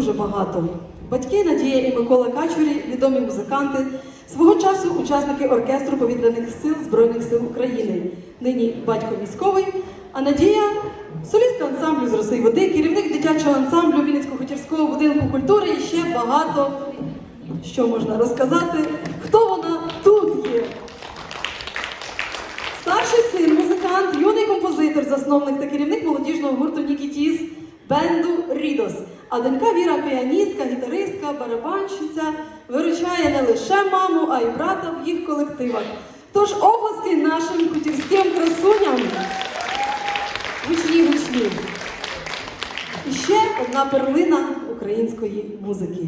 дуже багато. Батьки Надія і Микола Качурі, відомі музиканти, свого часу учасники оркестру повітряних сил Збройних сил України. Нині батько військовий, а Надія солістка ансамблю з роси води, керівник дитячого ансамблю Вінницько-Хутірського будинку культури і ще багато що можна розказати, хто вона тут є. Старший син, музикант, юний композитор, засновник та керівник молодіжного гурту Нікітіс бенду Рідос. А донька Віра піаністка, гітаристка, барабанщиця виручає не лише маму, а й брата в їх колективах. Тож обласки нашим хутірським красуням. Гучні, гучні. І ще одна перлина української музики.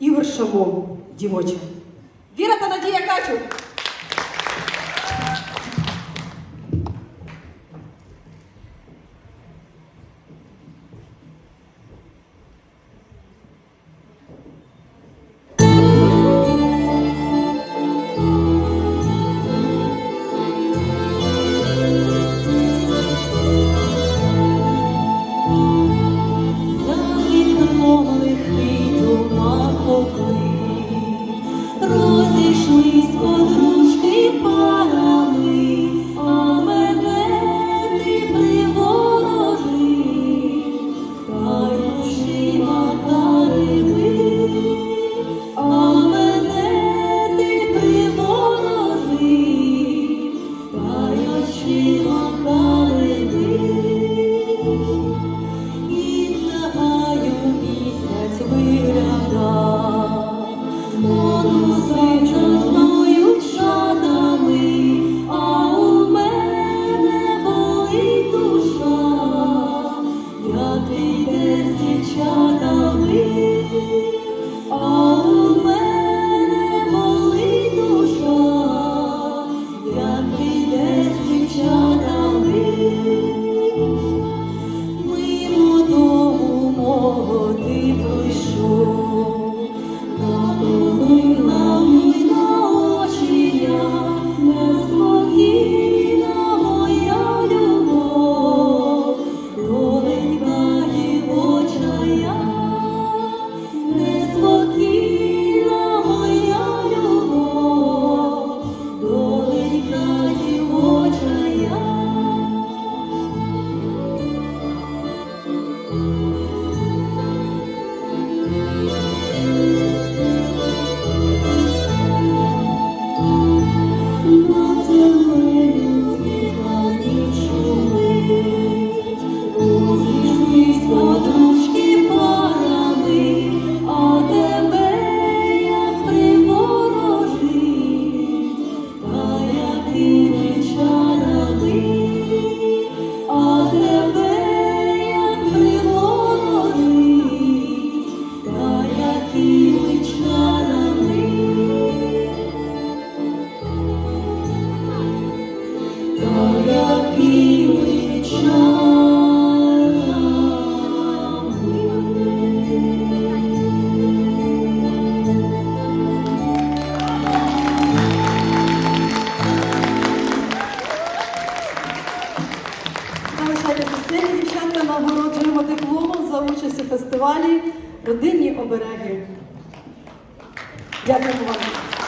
Ігор Шамов, дівоча. Віра та Надія Качур. Фестивалі Родинні обереги. Дякую вам.